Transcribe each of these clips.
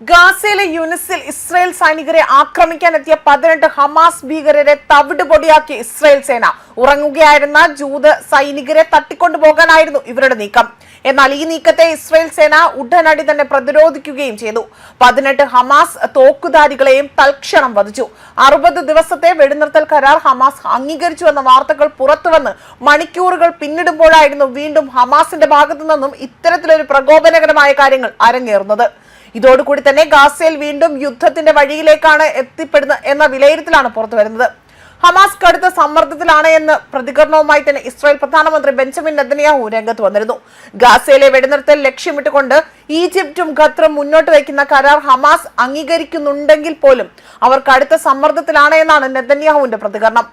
ഗാസയിലെ യുനിസിൽ ഇസ്രയേൽ സൈനികരെ ആക്രമിക്കാനെത്തിയ പതിനെട്ട് ഹമാസ് ഭീകരരെ തവിട് പൊടിയാക്കി ഇസ്രയേൽ സേന. ഉറങ്ങുകയായിരുന്ന ജൂത സൈനികരെ തട്ടിക്കൊണ്ടുപോകാനായിരുന്നു ഇവരുടെ നീക്കം. എന്നാൽ ഈ നീക്കത്തെ ഇസ്രയേൽ സേന ഉടനടി തന്നെ പ്രതിരോധിക്കുകയും ചെയ്തു. പതിനെട്ട് ഹമാസ് തോക്കുധാരികളെയും തൽക്ഷണം വധിച്ചു. അറുപത് ദിവസത്തെ വെടിനിർത്തൽ കരാർ ഹമാസ് അംഗീകരിച്ചു എന്ന വാർത്തകൾ പുറത്തുവന്ന് മണിക്കൂറുകൾ പിന്നിടുമ്പോഴായിരുന്നു വീണ്ടും ഹമാസിന്റെ ഭാഗത്തു നിന്നും ഇത്തരത്തിലൊരു പ്രകോപനകരമായ കാര്യങ്ങൾ അരങ്ങേറുന്നത്. ഇതോടുകൂടി തന്നെ ഗാസയിൽ വീണ്ടും യുദ്ധത്തിന്റെ വഴിയിലേക്കാണ് എത്തിപ്പെടുന്നത് എന്ന വിലയിരുത്തലാണ് പുറത്തു വരുന്നത് ഹമാസ് കടുത്ത സമ്മർദ്ദത്തിലാണ് എന്ന് പ്രതികരണവുമായി തന്നെ ഇസ്രായേൽ പ്രധാനമന്ത്രി ബെഞ്ചമിൻ നെതന്യാഹു രംഗത്ത് വന്നിരുന്നു. ഗാസയിലെ വെടിനിർത്തൽ ലക്ഷ്യമിട്ടുകൊണ്ട് ഈജിപ്തും ഖത്തറും മുന്നോട്ട് വയ്ക്കുന്ന കരാർ ഹമാസ് അംഗീകരിക്കുന്നുണ്ടെങ്കിൽ പോലും അവർ കടുത്ത സമ്മർദ്ദത്തിലാണ് എന്നാണ് നെതന്യാഹുവിന്റെ പ്രതികരണം.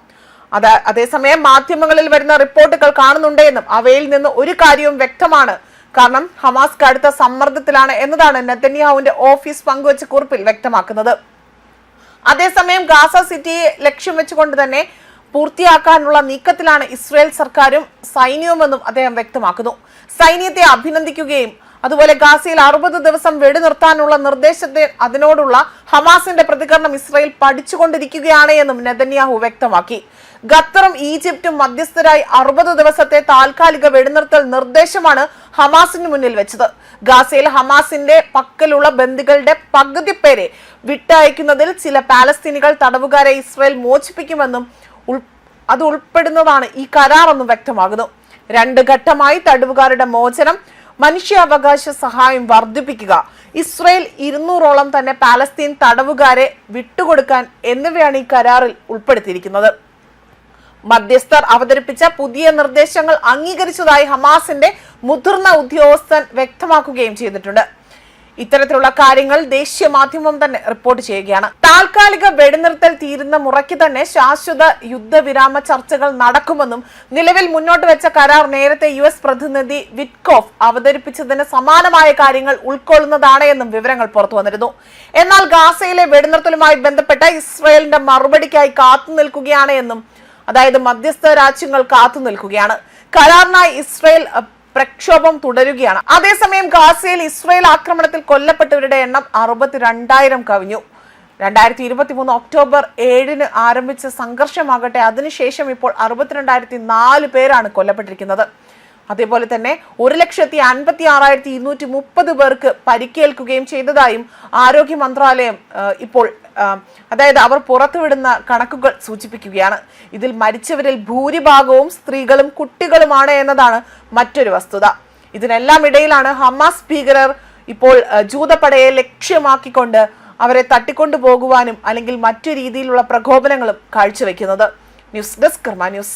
അത് അതേസമയം മാധ്യമങ്ങളിൽ വരുന്ന റിപ്പോർട്ടുകൾ കാണുന്നുണ്ടെന്നും അവയിൽ നിന്ന് ഒരു കാര്യവും വ്യക്തമാണ് കാരണം ഹമാസ് കടുത്ത സമ്മർദ്ദത്തിലാണ് എന്നതാണ് നെതന്യാഹുവിന്റെ ഓഫീസ് പങ്കുവച്ച കുറിപ്പിൽ വ്യക്തമാക്കുന്നത്. അതേസമയം ഗാസ സിറ്റിയെ ലക്ഷ്യം വെച്ചുകൊണ്ട് തന്നെ പൂർത്തിയാക്കാനുള്ള നീക്കത്തിലാണ് ഇസ്രായേൽ സർക്കാരും സൈന്യവുമെന്നും അദ്ദേഹം വ്യക്തമാക്കുന്നു. സൈന്യത്തെ അഭിനന്ദിക്കുകയും അതുപോലെ ഗാസയിൽ അറുപത് ദിവസം വെടിനിർത്താനുള്ള നിർദ്ദേശത്തെ അതിനോടുള്ള ഹമാസിന്റെ പ്രതികരണം ഇസ്രായേൽ പഠിച്ചുകൊണ്ടിരിക്കുകയാണ് എന്നും നെതന്യാഹു വ്യക്തമാക്കി. ഖത്തറും ഈജിപ്തും മധ്യസ്ഥരായി അറുപത് ദിവസത്തെ താൽക്കാലിക വെടിനിർത്തൽ നിർദ്ദേശമാണ് ഹമാസിന് മുന്നിൽ വെച്ചത്. ഗാസയിൽ ഹമാസിന്റെ പക്കലുള്ള ബന്ദികളുടെ പകുതി പേരെ വിട്ടയക്കുന്നതിൽ ചില പാലസ്തീനികൾ തടവുകാരെ ഇസ്രായേൽ മോചിപ്പിക്കുമെന്നും അത് ഉൾപ്പെടുന്നതാണ് ഈ കരാറെന്നും വ്യക്തമാകുന്നു. രണ്ട് ഘട്ടമായി തടവുകാരുടെ മോചനം മനുഷ്യാവകാശ സഹായം വർദ്ധിപ്പിക്കുക. ഇസ്രയേൽ ഇരുന്നൂറോളം തന്നെ പാലസ്തീൻ തടവുകാരെ വിട്ടുകൊടുക്കാൻ എന്നിവയാണ് ഈ കരാറിൽ ഉൾപ്പെടുത്തിയിരിക്കുന്നത്. മധ്യസ്ഥർ അവതരിപ്പിച്ച പുതിയ നിർദ്ദേശങ്ങൾ അംഗീകരിച്ചതായി ഹമാസിന്റെ മുതിർന്ന ഉദ്യോഗസ്ഥൻ വ്യക്തമാക്കുകയും ചെയ്തിട്ടുണ്ട്. ഇത്തരത്തിലുള്ള കാര്യങ്ങൾ ദേശീയ മാധ്യമം തന്നെ റിപ്പോർട്ട് ചെയ്യുകയാണ്. താൽക്കാലിക വെടിനിർത്തൽ തീരുന്ന മുറയ്ക്ക് തന്നെ ശാശ്വത യുദ്ധവിരാമ ചർച്ചകൾ നടക്കുമെന്നും നിലവിൽ മുന്നോട്ട് വെച്ച കരാർ നേരത്തെ യു എസ് പ്രതിനിധി വിറ്റ്കോഫ് അവതരിപ്പിച്ചതിന് സമാനമായ കാര്യങ്ങൾ ഉൾക്കൊള്ളുന്നതാണ് എന്നും വിവരങ്ങൾ പുറത്തു വന്നിരുന്നു. എന്നാൽ ഗാസയിലെ വെടിനിർത്തലുമായി ബന്ധപ്പെട്ട ഇസ്രയേലിന്റെ മറുപടിക്കായി കാത്തു നിൽക്കുകയാണ് എന്നും അതായത് മധ്യസ്ഥ രാജ്യങ്ങൾ കാത്തു നിൽക്കുകയാണ്. കരാറിനായി ഇസ്രായേൽ പ്രക്ഷോഭം തുടരുകയാണ്. അതേസമയം ഗാസയിൽ ഇസ്രയേൽ ആക്രമണത്തിൽ കൊല്ലപ്പെട്ടവരുടെ എണ്ണം അറുപത്തിരണ്ടായിരം കവിഞ്ഞു. രണ്ടായിരത്തി ഇരുപത്തി മൂന്ന് ഒക്ടോബർ ഏഴിന് ആരംഭിച്ച സംഘർഷമാകട്ടെ അതിനുശേഷം ഇപ്പോൾ അറുപത്തിരണ്ടായിരത്തി നാല് പേരാണ് കൊല്ലപ്പെട്ടിരിക്കുന്നത്. അതേപോലെ തന്നെ ഒരു ലക്ഷത്തി അൻപത്തി ആറായിരത്തി ഇരുന്നൂറ്റി മുപ്പത് പേർക്ക് പരിക്കേൽക്കുകയും ചെയ്തതായും ആരോഗ്യ മന്ത്രാലയം ഇപ്പോൾ അതായത് അവർ പുറത്തുവിടുന്ന കണക്കുകൾ സൂചിപ്പിക്കുകയാണ്. ഇതിൽ മരിച്ചവരിൽ ഭൂരിഭാഗവും സ്ത്രീകളും കുട്ടികളുമാണ് എന്നതാണ് മറ്റൊരു വസ്തുത. ഇതിനെല്ലാം ഇടയിലാണ് ഹമാസ് ഭീകരർ ഇപ്പോൾ ജൂതപ്പടയെ ലക്ഷ്യമാക്കിക്കൊണ്ട് അവരെ തട്ടിക്കൊണ്ടു പോകുവാനും അല്ലെങ്കിൽ മറ്റു രീതിയിലുള്ള പ്രകോപനങ്ങളും കാഴ്ചവെക്കുന്നത്. News desk Karma news.